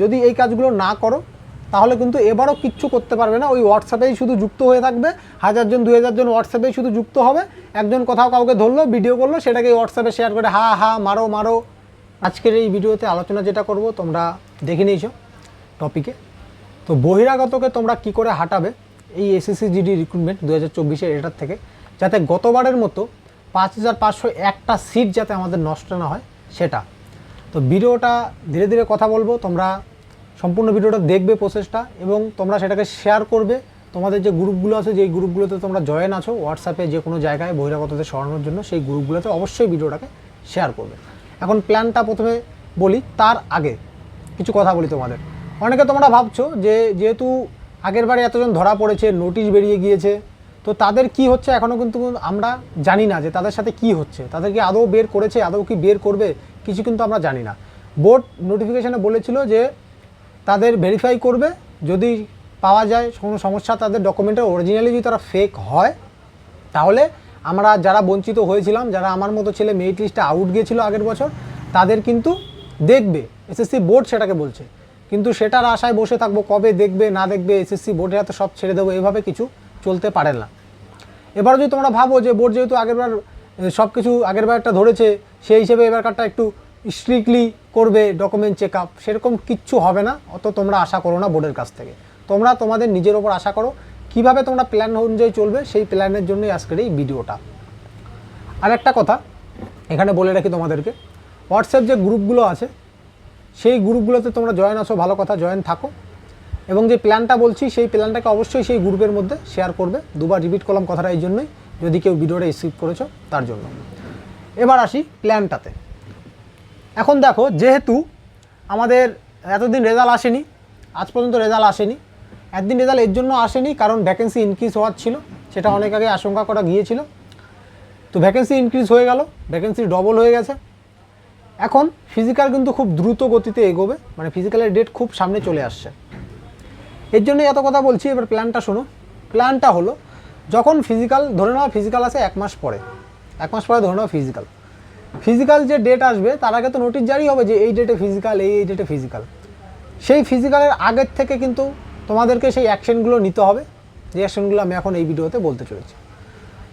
যদি এই কাজগুলো না করো, তাহলে কিন্তু এবারও কিচ্ছু করতে পারবে না। ওই হোয়াটসঅ্যাপেই শুধু যুক্ত হয়ে থাকবে। হাজার হাজারজন দুই হাজারজন হোয়াটসঅ্যাপেই শুধু যুক্ত হবে। একজন কোথাও কাউকে ধরলো ভিডিও করল, সেটাকে হোয়াটসঅ্যাপে শেয়ার করে, হা হা, মারো মারো। আজকের এই ভিডিওতে আলোচনা যেটা করব, তোমরা দেখে নিয়েছো টপিকে তো বহিরাগতকে তোমরা কি করে হাঁটাবে এই এসএসসি জিডি রিক্রুটমেন্ট দু হাজার চব্বিশের এটার থেকে? যাতে গতবারের মতো পাঁচ হাজার পাঁচশো একটা সিট যাতে আমাদের নষ্ট না হয়, সেটা। তো ভিডিওটা ধীরে ধীরে কথা বলব, তোমরা সম্পূর্ণ ভিডিওটা দেখবে প্রসেসটা এবং তোমরা সেটাকে শেয়ার করবে। তোমাদের যে গ্রুপগুলো আছে, যেই গ্রুপগুলোতে তোমরা জয়েন আছো হোয়াটসঅ্যাপে যে কোনো জায়গায় বহিরাগতদের সরানোর জন্য, সেই গ্রুপগুলোতে অবশ্যই ভিডিওটাকে শেয়ার করবে। এখন প্ল্যানটা প্রথমে বলি, তার আগে কিছু কথা বলি তোমাদের। অনেকে তোমরা ভাবছ যে, যেহেতু আগের বারে এতজন ধরা পড়েছে নোটিশ বেরিয়ে গিয়েছে, তো তাদের কি হচ্ছে এখনও কিন্তু আমরা জানি না যে তাদের সাথে কি হচ্ছে। তাদের কি আদৌ বের করেছে, আদৌ কি বের করবে? কিছু কিন্তু আমরা জানি না। বোর্ড নোটিফিকেশানে বলেছিল যে তাদের ভেরিফাই করবে, যদি পাওয়া যায় কোনো সমস্যা, তাদের ডকুমেন্টের অরিজিনালি যদি তারা ফেক হয়, তাহলে আমরা যারা বঞ্চিত হয়েছিলাম, যারা আমার মতো ছেলে মেরিট লিস্টে আউট গিয়েছিল আগের বছর, তাদের কিন্তু দেখবে। এসএসসি বোর্ড সেটাকে বলছে। কিন্তু সেটার আশায় বসে থাকব, কবে দেখবে, না দেখবে এসএসসি বোর্ডের হাতে সব ছেড়ে দেবো, এভাবে কিছু চলতে পারে না। এবার যদি তোমরা ভাবো যে বোর্ড যেহেতু আগেরবার সব কিছু আগেরবার একটা ধরেছে, সেই হিসেবে এবারকারটা একটু স্ট্রিক্টলি করবে ডকুমেন্ট চেক আপ সেরকম কিচ্ছু হবে না, অত তোমরা আশা করো না বোর্ডের কাছ থেকে। তোমরা তোমাদের নিজের ওপর আশা করো, কীভাবে তোমরা প্ল্যান অনুযায়ী চলবে, সেই প্ল্যানের জন্যই আজকের এই ভিডিওটা। আর একটা কথা, এখানে বলে রাখি তোমাদেরকে হোয়াটসঅ্যাপ যে গ্রুপগুলো আছে, সেই গ্রুপগুলোতে তোমরা জয়েন আসো, ভালো কথা জয়েন থাকো। এবং যে প্ল্যানটা বলছি, সেই প্ল্যানটাকে অবশ্যই সেই গ্রুপের মধ্যে শেয়ার করবে। দুবার রিপিট করলাম কথাটা এই জন্যই। যদি কেউ ভিডিওটা রিসিভ করেছ, তার জন্য। এবার আসি প্ল্যানটাতে। এখন দেখো, যেহেতু আমাদের এতদিন রেজাল্ট আসেনি, আজ পর্যন্ত রেজাল্ট আসেনি, একদিন রেজাল্ট এর জন্য আসেনি কারণ ভ্যাকেন্সি ইনক্রিজ হওয়ার ছিল, সেটা অনেক আগে আশঙ্কা করা গিয়েছিল। তো ভ্যাকেন্সি ইনক্রিজ হয়ে গেল ভ্যাকেন্সি ডবল হয়ে গেছে। এখন ফিজিক্যাল কিন্তু খুব দ্রুত গতিতে এগোবে মানে ফিজিক্যালের ডেট খুব সামনে চলে আসছে। এর জন্য এত কথা বলছি, এবার প্ল্যানটা শোনো। প্ল্যানটা হলো যখন ফিজিক্যাল ধরে নেওয়া ফিজিক্যাল আসে এক মাস পরে। এক মাস পরে ধরে নেওয়া ফিজিক্যাল ফিজিক্যাল যে ডেট আসবে, তার আগে তো নোটিশ জারি হবে যে এই ডেটে ফিজিক্যাল এই এই ডেটে ফিজিক্যাল সেই ফিজিক্যালের আগের থেকে কিন্তু তোমাদেরকে সেই অ্যাকশনগুলো নিতে হবে। যে অ্যাকশনগুলো আমি এখন এই ভিডিওতে বলতে চলেছি।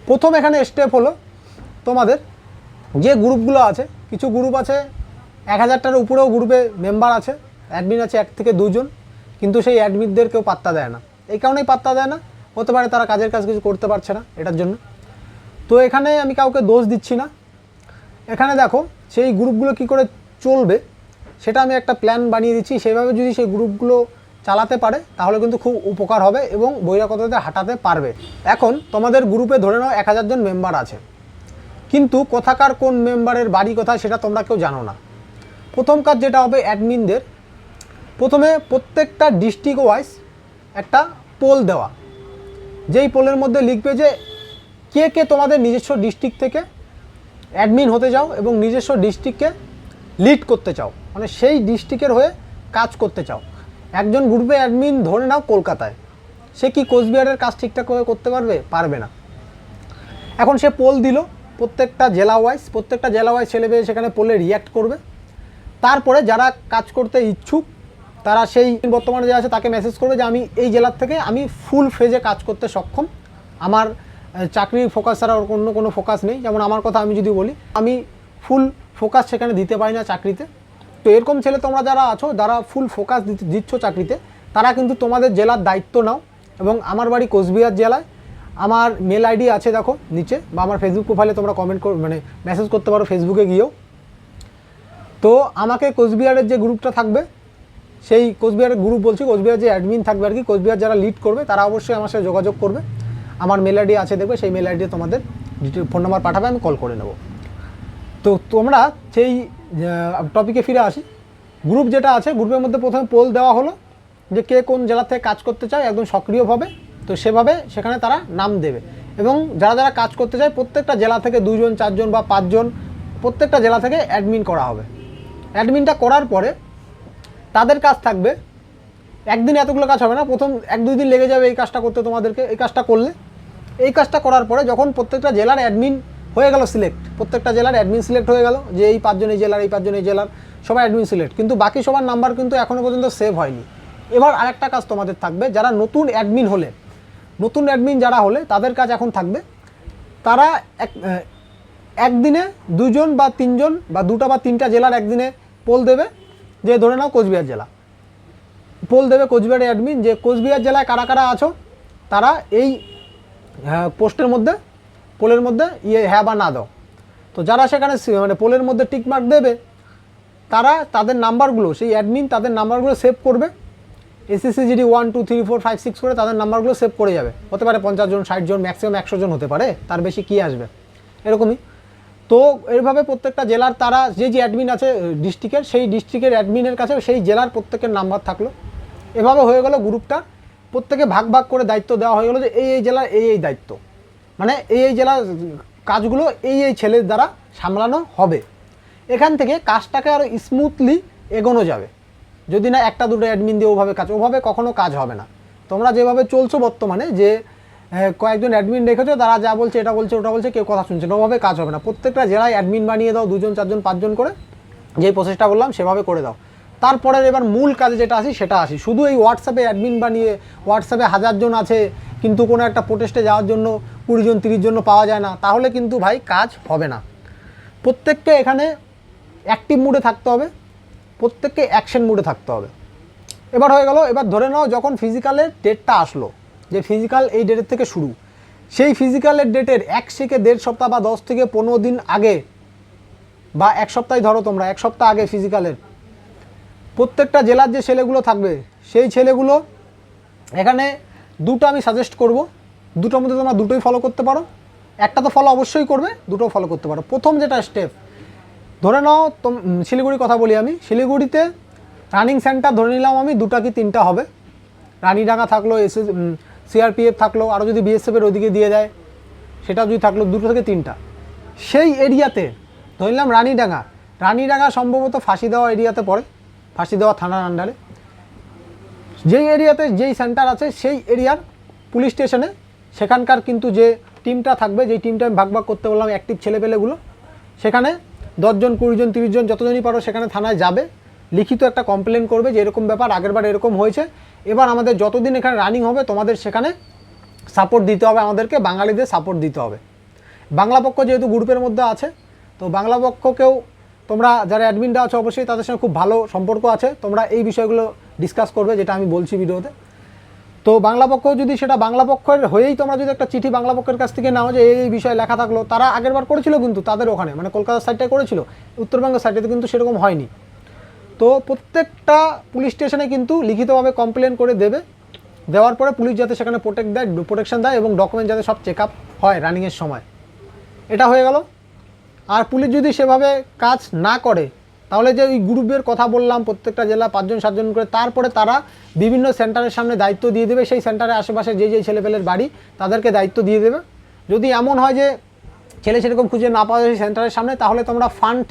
প্রথম এখানে স্টেপ হলো তোমাদের যে গ্রুপগুলো আছে, কিছু গ্রুপ আছে, এক হাজারটার উপরেও গ্রুপে মেম্বার আছে অ্যাডমিন আছে এক থেকে দুজন, কিন্তু সেই অ্যাডমিনদের কেউ পাত্তা দেয় না। এই কারণেই পাত্তা দেয় না। হতে পারে তারা কাজের কাজ কিছু করতে পারছে না এটার জন্য। তো এখানে আমি কাউকে দোষ দিচ্ছি না। এখানে দেখো, সেই গ্রুপগুলো কি করে চলবে, সেটা আমি একটা প্ল্যান বানিয়ে দিচ্ছি। সেভাবে যদি সেই গ্রুপগুলো চালাতে পারে, তাহলে কিন্তু খুব উপকার হবে এবং বহিরাগততে হাঁটাতে পারবে। এখন তোমাদের গ্রুপে ধরে নাও এক হাজার জন মেম্বার আছে। কিন্তু কোথাকার কোন মেম্বারের বাড়ি কোথায় সেটা তোমরা কেউ জানো না। প্রথম কাজ যেটা হবে অ্যাডমিনদের প্রথমে প্রত্যেকটা ডিস্ট্রিক্ট ওয়াইজ একটা পোল দেওয়া। যেই পোলের মধ্যে লিখবে যে কে কে তোমাদের নিজস্ব ডিস্ট্রিক্ট থেকে অ্যাডমিন হতে চাও এবং নিজস্ব ডিস্ট্রিক্টকে লিড করতে চাও। মানে সেই ডিস্ট্রিক্টের হয়ে কাজ করতে চাও। একজন গ্রুপে অ্যাডমিন ধরে নাও কলকাতায়। সে কি কোচবিহারের কাজ ঠিকঠাক করে করতে পারবে? পারবে না। এখন সে পোল দিল। প্রত্যেকটা জেলা ওয়াইজ প্রত্যেকটা জেলা ওয়াইজ ছেলে সেখানে পোলে রিয়্যাক্ট করবে। তারপরে যারা কাজ করতে ইচ্ছুক তারা সেই বর্তমানে যে আছে তাকে মেসেজ করবে যে আমি এই জেলার থেকে আমি ফুল ফেজে কাজ করতে সক্ষম। আমার চাকরির ফোকাস ছাড়া অন্য কোনো ফোকাস নেই। যেমন আমার কথা আমি যদি বলি, আমি ফুল ফোকাস সেখানে দিতে পারি না চাকরিতে। তো এরকম ছেলে তোমরা যারা আছো, যারা ফুল ফোকাস দিচ্ছ চাকরিতে, তারা কিন্তু তোমাদের জেলার দায়িত্ব নাও। এবং আমার বাড়ি কোচবিহার জেলায়, আমার মেল আইডি আছে দেখো নিচে, বা আমার ফেসবুক প্রোফাইলে তোমরা কমেন্ট কর মানে মেসেজ করতে পারো ফেসবুকে গিয়েও। তো আমাকে কোচবিহারের যে গ্রুপটা থাকবে সেই কোচবিহারের গ্রুপ বলছি, কোচবিহার যে অ্যাডমিন থাকবে আর কি, কোচবিহার যারা লিড করবে, তারা অবশ্যই আমার সাথে যোগাযোগ করবে। আমার মেল আইডি আছে দেখবে, সেই মেল আইডি তোমাদের ডিটেল ফোন নাম্বার পাঠাবে, আমি কল করে নেব। তো তোমরা সেই টপিকে ফিরে আসি। গ্রুপ যেটা আছে গ্রুপের মধ্যে প্রথমে পোল দেওয়া হলো যে কে কোন জেলা থেকে কাজ করতে চায়, একদম সক্রিয়ভাবে। তো সেভাবে সেখানে তারা নাম দেবে। এবং যারা যারা কাজ করতে চায়, প্রত্যেকটা জেলা থেকে দুজন চারজন বা পাঁচজন, প্রত্যেকটা জেলা থেকে অ্যাডমিন করা হবে। অ্যাডমিনটা করার পরে তাদের কাজ থাকবে। একদিন এতগুলো কাজ হবে না। প্রথম এক দুই দিন লেগে যাবে এই কাজটা করতে তোমাদেরকে। এই কাজটা করলে। এই কাজটা করার পরে যখন প্রত্যেকটা জেলার অ্যাডমিন হয়ে গেল সিলেক্ট প্রত্যেকটা জেলার অ্যাডমিন সিলেক্ট হয়ে গেল যে এই পাঁচজন এই জেলার, এই পাঁচজন এই জেলার, সবাই অ্যাডমিন সিলেক্ট কিন্তু বাকি সবার নাম্বার কিন্তু এখনও পর্যন্ত সেভ হয়নি। এবার আরেকটা কাজ তোমাদের থাকবে। যারা নতুন অ্যাডমিন হলে, নতুন অ্যাডমিন যারা হলে তাদের কাজ এখন থাকবে। তারা এক একদিনে দুজন বা তিনজন বা দুটো বা তিনটা জেলার একদিনে পোল দেবে। যে ধরে নাও কোচবিহার জেলা। পোল দেবে কোচবিহারের অ্যাডমিন যে কোচবিহার জেলায় কারা কারা আছো, তারা এই পোস্টের মধ্যে, পোলের মধ্যে ইয়ে হ্যাঁ বা না দাও। তো যারা সেখানে মানে পোলের মধ্যে টিকমার্ক দেবে, তারা তাদের নাম্বারগুলো সেই অ্যাডমিন তাদের নাম্বারগুলো সেভ করবে। SSC GD one two three four five six করে তাদের নাম্বারগুলো সেভ করে যাবে। হতে পারে পঞ্চাশ জন, ষাট জন ম্যাক্সিমাম একশো জন হতে পারে, তার বেশি কি আসবে? এরকমই। তো এইভাবে প্রত্যেকটা জেলার তারা যে যে অ্যাডমিন আছে ডিস্ট্রিক্টের সেই ডিস্ট্রিক্টের অ্যাডমিনের কাছে সেই জেলার প্রত্যেকের নাম্বার থাকল। এভাবে হয়ে গেল গ্রুপটা প্রত্যেকে ভাগ ভাগ করে দায়িত্ব দেওয়া হয়ে গেলো যে এই এই জেলার এই এই দায়িত্ব। মানে এই এই জেলার কাজগুলো এই এই ছেলের দ্বারা সামলানো হবে। এখান থেকে কাজটাকে আরও স্মুথলি এগোনো যাবে। যদি না একটা দুটো অ্যাডমিন দিয়ে ওভাবে কাজ, ওভাবে কখনো কাজ হবে না। তোমরা যেভাবে চলছো বর্তমানে যে কয়েকজন অ্যাডমিন রেখেছো, তারা যা বলছে এটা বলছে, ওটা বলছে, কেউ কথা শুনছে না, ওভাবে কাজ হবে না। প্রত্যেকটা জেলায় অ্যাডমিন বানিয়ে দাও, দুজন, চারজন, পাঁচজন করে, যেই প্রসেসটা বললাম, সেভাবে করে দাও। তারপরে এবার মূল কাজে যেটা আসি, সেটা আসি। শুধু এই হোয়াটসঅ্যাপে অ্যাডমিন বানিয়ে হোয়াটসঅ্যাপে হাজারজন আছে, কিন্তু কোনো একটা প্রোটেস্টে যাওয়ার জন্য কুড়িজন তিরিশ জন পাওয়া যায় না, তাহলে কিন্তু ভাই কাজ হবে না। প্রত্যেককে এখানে অ্যাক্টিভ মুডে থাকতে হবে, প্রত্যেককে অ্যাকশন মুডে থাকতে হবে। এবার হয়ে গেল, এবার ধরে নাও যখন ফিজিক্যালের ডেটটা আসলো যে ফিজিক্যাল এই ডেটের থেকে শুরু। সেই ফিজিক্যালের ডেটের এক থেকে দেড় সপ্তাহ বা দশ থেকে পনেরো দিন আগে বা এক সপ্তাহে ধরো তোমরা, এক সপ্তাহ আগে ফিজিক্যালের প্রত্যেকটা জেলার যে ছেলেগুলো থাকবে, সেই ছেলেগুলো এখানে দুটো আমি সাজেস্ট করব। দুটোর মধ্যে তোমরা দুটোই ফলো করতে পারো। একটা তো ফলো অবশ্যই করবে দুটো ফলো করতে পারো। প্রথম যেটা স্টেপ ধরে নাও তোম শিলিগুড়ির কথা বলি আমি। শিলিগুড়িতে রানিং সেন্টার ধরে নিলাম আমি দুটা কি তিনটা হবে। রানীডাঙ্গা থাকল, এস সিআরপিএফ থাকল, আরও যদি বিএসএফের ওদিকে দিয়ে দেয় সেটা যদি থাকল দুটো থেকে তিনটা। সেই এরিয়াতে ধরলাম রানীডাঙ্গা। রানীডাঙ্গা সম্ভবত ফাঁসি দেওয়া এরিয়াতে পড়ে, ফাঁসি দেওয়া থানার আন্ডারে যেই এরিয়াতে যেই সেন্টার আছে, সেই এরিয়ার পুলিশ স্টেশনে সেখানকার কিন্তু যে টিমটা থাকবে, যেই টিমটা আমি ভাগ ভাগ করতে বললাম অ্যাক্টিভ ছেলেপেলেগুলো, সেখানে দশজন কুড়িজন তিরিশজন যতজনই পারো সেখানে থানায় যাবে। লিখিত একটা কমপ্লেন করবে যে এরকম ব্যাপার আগেরবার এরকম হয়েছে। এবার আমাদের যতদিন এখানে রানিং হবে, তোমাদের সেখানে সাপোর্ট দিতে হবে আমাদেরকে, বাঙালিদের সাপোর্ট দিতে হবে। বাংলা পক্ষ যেহেতু গ্রুপের মধ্যে আছে, তো বাংলা পক্ষকেও তোমরা যারা অ্যাডমিনটা আছো, অবশ্যই তাদের সঙ্গে খুব ভালো সম্পর্ক আছে। তোমরা এই বিষয়গুলো ডিসকাস করবে, যেটা আমি বলছি ভিডিওতে। তো বাংলা পক্ষ যদি সেটা বাংলা পক্ষের হয়েই তোমরা যদি একটা চিঠি বাংলা পক্ষের কাছ থেকে নাও যে এই বিষয়ে লেখা থাকল, তারা আগেরবার করেছিল কিন্তু তাদের ওখানে মানে কলকাতার সাইডটায় করেছিল, উত্তরবঙ্গের সাইডে কিন্তু সেরকম হয়নি। তো প্রত্যেকটা পুলিশ স্টেশনে কিন্তু লিখিতভাবে কমপ্লেন করে দেবে। দেওয়ার পরে পুলিশ যাতে সেখানে প্রোটেক্ট দেয় প্রোটেকশন দেয় এবং ডকুমেন্ট যাতে সব চেক আপ হয় রানিংয়ের সময়। এটা হয়ে গেল। আর পুলিশ যদি সেভাবে কাজ না করে, তাহলে যে ওই গ্রুপের কথা বললাম, প্রত্যেকটা জেলা পাঁচজন, সাতজন করে, তারপরে তারা বিভিন্ন সেন্টারের সামনে দায়িত্ব দিয়ে দেবে। সেই সেন্টারের আশেপাশে যে যে ছেলেপেলের বাড়ি, তাদেরকে দায়িত্ব দিয়ে দেবে। যদি এমন হয় যে ছেলে সেরকম খুঁজে না পাওয়া যায় সেই সেন্টারের সামনে, তাহলে তোমরা ফান্ড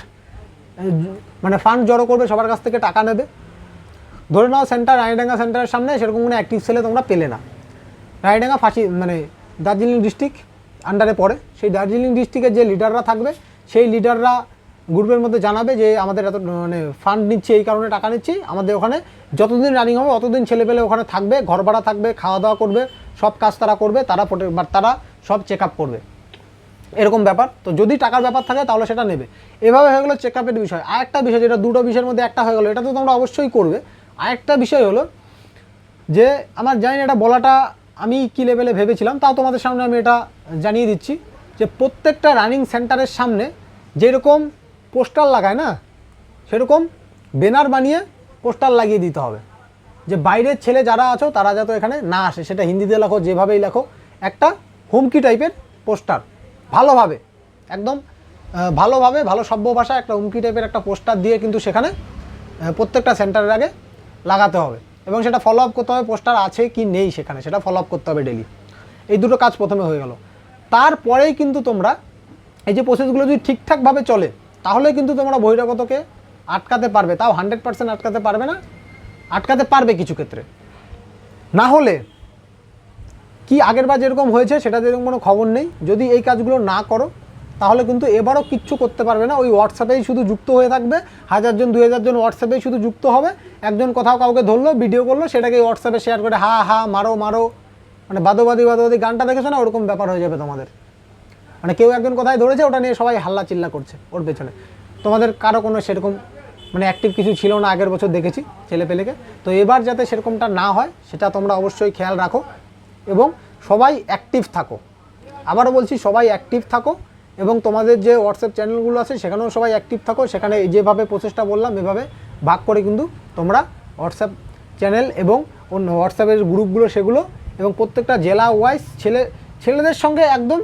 মানে ফান্ড জড়ো করবে, সবার কাছ থেকে টাকা নেবে। ধরে নাও সেন্টার রায়ডাঙ্গা সেন্টারের সামনে সেরকম কোনো অ্যাক্টিভ ছেলে তোমরা পেলে না। রায়ডাঙ্গা ফাঁসি মানে দার্জিলিং ডিস্ট্রিক্ট আন্ডারে পড়ে। সেই দার্জিলিং ডিস্ট্রিক্টের যে লিডাররা থাকবে, সেই লিডাররা গ্রুপের মধ্যে জানাবে যে, আমাদের এত মানে ফান্ড নিচ্ছি, এই কারণে টাকা নিচ্ছি। আমাদের ওখানে যতদিন রানিং হবে, অতদিন ছেলেপেলে ওখানে থাকবে ঘর ভাড়া থাকবে, খাওয়া দাওয়া করবে, সব কাজ তারা করবে, তারা তারা সব চেক আপ করবে। এরকম ব্যাপার। তো যদি টাকার ব্যাপার থাকে, তাহলে সেটা নেবে। এভাবে হয়ে গেলো চেক আপের বিষয়। আরেকটা বিষয় যেটা, দুটো বিষয়ের মধ্যে একটা হয়ে গেলো, এটা তো তোমরা অবশ্যই করবে। আরেকটা বিষয় হলো যে, আমার জানি এটা বলাটা আমি কী লেভেলে ভেবেছিলাম, তাও তোমাদের সামনে আমি এটা জানিয়ে দিচ্ছি যে, প্রত্যেকটা রানিং সেন্টারের সামনে যেরকম পোস্টার লাগায় না, সেরকম ব্যানার বানিয়ে পোস্টার লাগিয়ে দিতে হবে। যে, বাইরের ছেলে যারা আছো, তারা যাতে এখানে না আসে। সেটা হিন্দিতে লেখো, যেভাবেই লেখো, একটা হুমকি টাইপের পোস্টার। ভালোভাবে, একদম ভালোভাবে, ভালো সভ্য ভাষা, একটা হুমকি টাইপের একটা পোস্টার দিয়ে কিন্তু সেখানে প্রত্যেকটা সেন্টারের আগে লাগাতে হবে এবং সেটা ফলো আপ করতে হবে, পোস্টার আছে কি নেই সেখানে, সেটা ফলো আপ করতে হবে ডেলি এই দুটো কাজ প্রথমে হয়ে গেল। তারপরেই কিন্তু তোমরা এই যে প্রসেসগুলো যদি ঠিকঠাকভাবে চলে, তাহলে কিন্তু তোমরা বহিরাগতকে আটকাতে পারবে, তাও হান্ড্রেড পার্সেন্ট আটকাতে পারবে না, আটকাতে পারবে কিছু ক্ষেত্রে। না হলে কি আগের বার যেরকম হয়েছে সেটা যেরকম কোনো খবর নেই। যদি এই কাজগুলো না করো, তাহলে কিন্তু এবারও কিচ্ছু করতে পারবে না। ওই হোয়াটসঅ্যাপেই শুধু যুক্ত হয়ে থাকবে। হাজারজন দু হাজারজন হোয়াটসঅ্যাপেই শুধু যুক্ত হবে। একজন কোথাও কাউকে ধরলো ভিডিও করল, সেটাকে হোয়াটসঅ্যাপে শেয়ার করে, হা হা, মারো মারো। মানে বাদোবাদি বাদোবাদি গানটা দেখেছ না? ওরকম ব্যাপার হয়ে যাবে তোমাদের। মানে কেউ একজন কোথায় ধরেছে, ওটা নিয়ে সবাই হাল্লা চিল্লা করছে ওর পেছনে। তোমাদের কারও কোনো সেরকম মানে অ্যাক্টিভ কিছু ছিল না? আগের বছর দেখেছি ছেলে পেলেকে তো এবার যাতে সেরকমটা না হয়, সেটা তোমরা অবশ্যই খেয়াল রাখো। এবং সবাই অ্যাক্টিভ থাকো। আবারও বলছি, সবাই অ্যাক্টিভ থাকো এবং তোমাদের যে হোয়াটসঅ্যাপ চ্যানেলগুলো আছে, সেখানেও সবাই অ্যাক্টিভ থাকো। সেখানে যেভাবে প্রসেসটা বললাম, এভাবে ভাগ করে কিন্তু তোমরা হোয়াটসঅ্যাপ চ্যানেল এবং অন্য হোয়াটসঅ্যাপের গ্রুপগুলো সেগুলো এবং প্রত্যেকটা জেলা ওয়াইজ ছেলে, ছেলেদের সঙ্গে একদম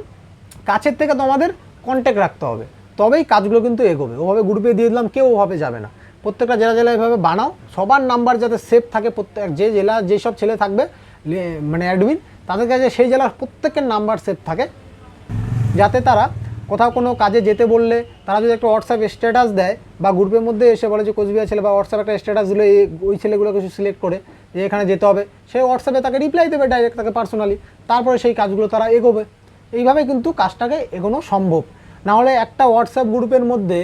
কাছের থেকে তোমাদের কন্ট্যাক্ট রাখতে হবে। তবেই কাজগুলো কিন্তু এগোবে। ওভাবে গ্রুপে দিয়ে দিলাম, কেউ ওভাবে যাবে না। প্রত্যেকটা জেলা জেলা এভাবে বানাও। সবার নাম্বার যাতে সেভ থাকে প্রত্যেক, যে জেলা, যেসব ছেলে থাকবে মানে অ্যাডমিন তাদের কাছে সেই জেলার প্রত্যেকের নাম্বার সেভ থাকে। যাতে তারা কোথাও কোনো কাজে যেতে বললে, তারা যদি একটা হোয়াটসঅ্যাপ স্ট্যাটাস দেয় বা গ্রুপের মধ্যে এসে বলে যে কোচবিহার ছেলে বা হোয়াটসঅ্যাপ একটা স্ট্যাটাস দিলে ওই ছেলেগুলোকে সিলেক্ট করে যে এখানে যেতে হবে। সে হোয়াটসঅ্যাপে তাকে রিপ্লাই দেবে ডাইরেক্ট তাকে পার্সোনালি তারপরে সেই কাজগুলো তারা এগোবে। এইভাবে কিন্তু কাজটাকে এগোনো সম্ভব। না হলে একটা হোয়াটসঅ্যাপ গ্রুপের মধ্যে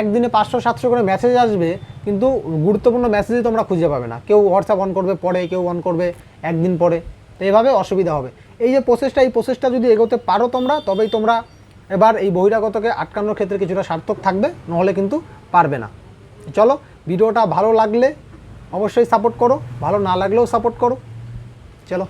একদিনে পাঁচশো, সাতশো করে মেসেজ আসবে, কিন্তু গুরুত্বপূর্ণ মেসেজই তোমরা খুঁজে পাবে না। কেউ হোয়াটসঅ্যাপ অন করবে পরে, কেউ অন করবে একদিন পরে। তো এভাবে অসুবিধা হবে। এই যে প্রসেসটা এই প্রসেসটা যদি এগোতে পারো তোমরা, তবেই তোমরা এবার এই বহিরাগতকে আটকানোর ক্ষেত্রে কিছুটা সার্থক থাকবে, নহলে কিন্তু পারবে না। চলো, ভিডিওটা ভালো লাগলে অবশ্যই সাপোর্ট করো, ভালো না লাগলেও সাপোর্ট করো। চলো।